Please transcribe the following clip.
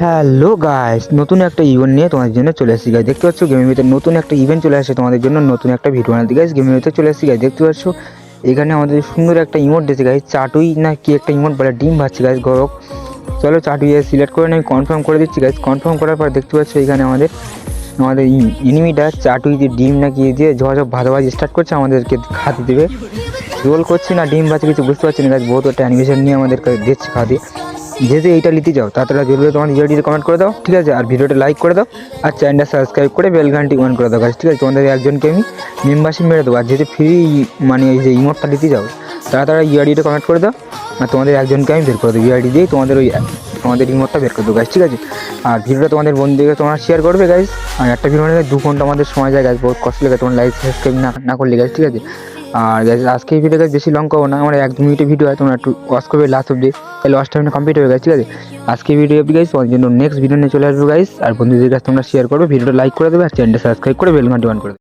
Hello guys নতুন একটা event নিয়ে তোমাদের জন্য চলে এসেছি গাইস দেখতে পাচ্ছ গেমের ভিতরে নতুন একটা ইভেন্ট চলে আসে তোমাদের জন্য, নতুন একটা ভিডিও বানাতে। গাইস গেমের ভিতরে চলে এসেছি গাইস দেখতে পাচ্ছ, এখানে আমাদের সুন্দর একটা ইমোট দিয়েছে গাইস চাটুই না কি একটা ইমোট বলে ডিম ভাজছে গাইস গরক চলো চাটুই সিলেক্ট করে আমি কনফার্ম করে দিচ্ছি গাইস কনফার্ম করার পর দেখতে পাচ্ছ, এখানে আমাদের আমাদের ইনিমিটা চাটুই দিয়ে ডিম না কি দিয়ে ঝড় ভাজাভাজি স্টার্ট করছে, আমাদেরকে খাতে দেবে। রোল করছে না, ডিম ভাজছে কিছু, বুঝতে পারছি না গাছ বহুত একটা অ্যানিমেশন নিয়ে আমাদেরকে দিচ্ছে খাতে। যেহেতু এইটা নিতে যাও, তাড়াতাড়ি জরুরি তোমার ইউআইডিতে কমেন্ট করে দাও, ঠিক আছে? আর ভিডিওটা লাইক করে দাও, আর চ্যানেলটা সাবস্ক্রাইব করে বেল ঘন্টি অন করে দাও ঠিক আছে? তোমাদের একজনকে আমি মেম্বারশিপ মেরে দেবো। আর যেহেতু ফ্রি মানে এই যে ইমোটটা নিতে যাও, তাড়াতাড়ি ইউআইডিতে কমেন্ট করে দাও, আর তোমাদের একজনকে আমি বের করে দেবো। ইউআইডি দিয়েই তোমাদের ওই, তোমাদের ইমোটটা বের করে দেবো গাছ ঠিক আছে? আর ভিডিওটা তোমাদের বন্ধুদেরকে তোমরা শেয়ার করবে গাইজ আর একটা ভিডিও মানে দু ঘণ্টা আমাদের সময় যায় গাছ বহুত কষ্ট লাগে তোমার লাইক সাবস্ক্রাইব না না করলে গাছ ঠিক আছে? আর আজকে এই ভিডিওটা বেশি লং করব না, আমার এক দু মিনিটের ভিডিও হয়, তোমরা একটু ওয়াচ করবে লাস্ট অব্দি তাহলে ওয়াচ টাইমটা কমপ্লিট হয়ে গেছে, ঠিক আছে? আজকে ভিডিও অব্দি গাইস তোমার জন্য নেক্সট ভিডিও নিয়ে চলে আসব গাইস আর বন্ধুদের কাছে তোমরা শেয়ার করবে ভিডিওটা লাইক করে দেবে, আর চ্যানেলটা সাবস্ক্রাইব করে বেল ঘন্টি করে